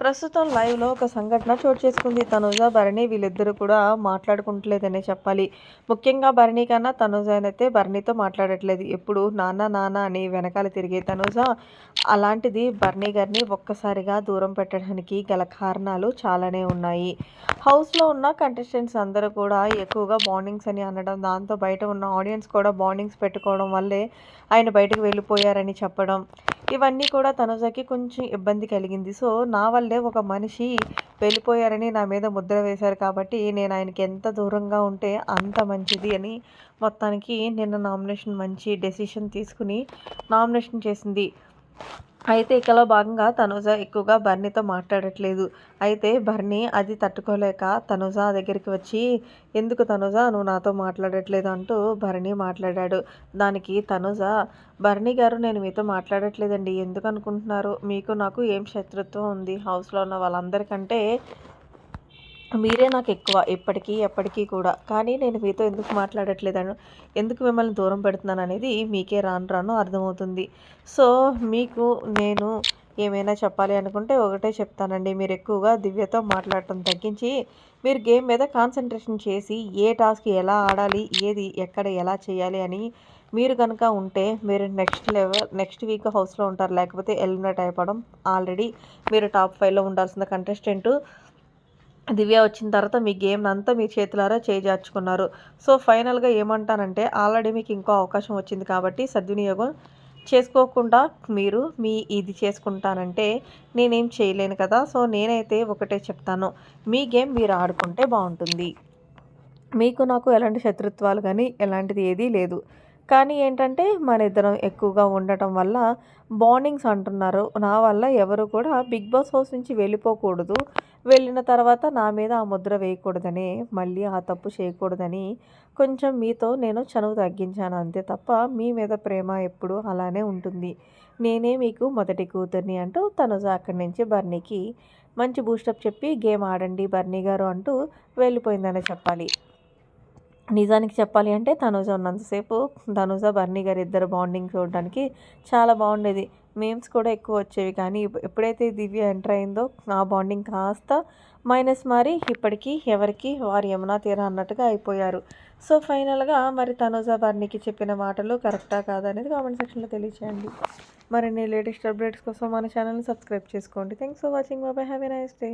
ప్రస్తుతం లైవ్లో ఒక సంఘటన చోటు చేసుకుంది. తనుజ భరణి వీళ్ళిద్దరూ కూడా మాట్లాడుకుంటలేదనే చెప్పాలి. ముఖ్యంగా భరణి కన్నా తనుజ అయితే భరణితో మాట్లాడట్లేదు. ఎప్పుడు నాన్న నాన్న అని వెనకాల తిరిగే తనుజ అలాంటిది భరణి గారిని ఒక్కసారిగా దూరం పెట్టడానికి గల కారణాలు చాలానే ఉన్నాయి. హౌస్లో ఉన్న కంటెస్టెంట్స్ అందరూ కూడా ఎక్కువగా బాండింగ్స్ అని అనడం దాంతో బయట ఉన్న ఆడియన్స్ కూడా బాండింగ్స్ పెట్టుకోవడం వల్లే ఆయన బయటకు వెళ్ళిపోయారని చెప్పడం. ఇవన్నీ కూడా తనుజకి కొంచెం ఇబ్బంది కలిగింది. సో నా వల్లే ఒక మనిషి వెళ్ళిపోయారని నా మీద ముద్ర వేశారు కాబట్టి నేను ఆయనకి ఎంత దూరంగా ఉంటే అంత మంచిది అని మొత్తానికి నిన్న నామినేషన్ మంచి డెసిషన్ తీసుకుని నామినేషన్ చేసింది. అయితే ఇకలో భాగంగా తనుజ ఎక్కువగా బర్నీతో మాట్లాడట్లేదు. అయితే బర్నీ అది తట్టుకోలేక తనుజ దగ్గరికి వచ్చి ఎందుకు తనుజ? నువ్వు నాతో మాట్లాడట్లేదు అంటూ భరణి మాట్లాడాడు. దానికి తనుజ భరణి గారు నేను మీతో మాట్లాడట్లేదండి. ఎందుకు అనుకుంటున్నారు? మీకు నాకు ఏం శత్రుత్వం ఉంది? హౌస్లో ఉన్న వాళ్ళందరికంటే మీరే నాకు ఎక్కువ ఇప్పటికీ ఎప్పటికీ కూడా. కానీ నేను మీతో ఎందుకు మాట్లాడట్లేదను? ఎందుకు మిమ్మల్ని దూరం పెడుతున్నాను అనేది మీకే రాను రాను అర్థమవుతుంది. సో మీకు నేను ఏమైనా చెప్పాలి అనుకుంటే ఒకటే చెప్తానండి. మీరు ఎక్కువగా దివ్యతో మాట్లాడటం తగ్గించి మీరు గేమ్ మీద కాన్సన్ట్రేషన్ చేసి ఏ టాస్క్ ఎలా ఆడాలి ఏది ఎక్కడ ఎలా చేయాలి అని మీరు కనుక ఉంటే మీరు నెక్స్ట్ లెవెల్ నెక్స్ట్ వీక్ హౌస్లో ఉంటారు. లేకపోతే ఎలిమినేట్ అయిపోవడం ఆల్రెడీ మీరు టాప్ ఫైవ్లో ఉండాల్సిన కంటెస్టెంట్ దివ్య వచ్చిన తర్వాత మీ గేమ్ అంతా మీ చేతులారా చేజార్చుకున్నారు. సో ఫైనల్గా ఏమంటానంటే ఆల్రెడీ మీకు ఇంకో అవకాశం వచ్చింది కాబట్టి సద్వినియోగం చేసుకోకుండా మీరు మీ ఇది చేసుకుంటానంటే నేనేం చేయలేను కదా. సో నేనైతే ఒకటే చెప్తాను. మీ గేమ్ మీరు ఆడుకుంటే బాగుంటుంది. మీకు నాకు ఎలాంటి శత్రుత్వాలు కానీ ఎలాంటిది ఏదీ లేదు. కానీ ఏంటంటే మన ఇద్దరం ఎక్కువగా ఉండటం వల్ల బాండింగ్స్ అంటున్నారు. నా వల్ల ఎవరు కూడా బిగ్ బాస్ హౌస్ నుంచి వెళ్ళిపోకూడదు. వెళ్ళిన తర్వాత నా మీద ఆ ముద్ర వేయకూడదని మళ్ళీ ఆ తప్పు చేయకూడదని కొంచెం మీతో నేను చనువు తగ్గించాను అంతే తప్ప మీ మీద ప్రేమ ఎప్పుడు అలానే ఉంటుంది. నేనే మీకు మొదటి కూతుర్ని అంటూ తను అక్కడి నుంచి బర్నీకి మంచి బూస్టప్ చెప్పి గేమ్ ఆడండి బర్నీ గారు అంటూ వెళ్ళిపోయిందనే చెప్పాలి. నిజానికి చెప్పాలి అంటే తనుజ ఉన్నంతసేపు తనుజ బర్నీ గారు ఇద్దరు బాండింగ్ చూడడానికి చాలా బాగుండేది. మేమ్స్ కూడా ఎక్కువ వచ్చేవి కానీ ఎప్పుడైతే దివ్య ఎంటర్ అయిందో ఆ బాండింగ్ కాస్త మైనస్ మారి ఇప్పటికీ ఎవరికి వారి యమునా తీరా అన్నట్టుగా అయిపోయారు. సో ఫైనల్గా మరి తనుజ బర్నీకి చెప్పిన మాటలు కరెక్టా కాదా అనేది కామెంట్ సెక్షన్లో తెలియచేయండి. మరిన్ని లేటెస్ట్ అప్డేట్స్ కోసం మన ఛానల్ని సబ్స్క్రైబ్ చేసుకోండి. Thanks for watching bye bye have a nice day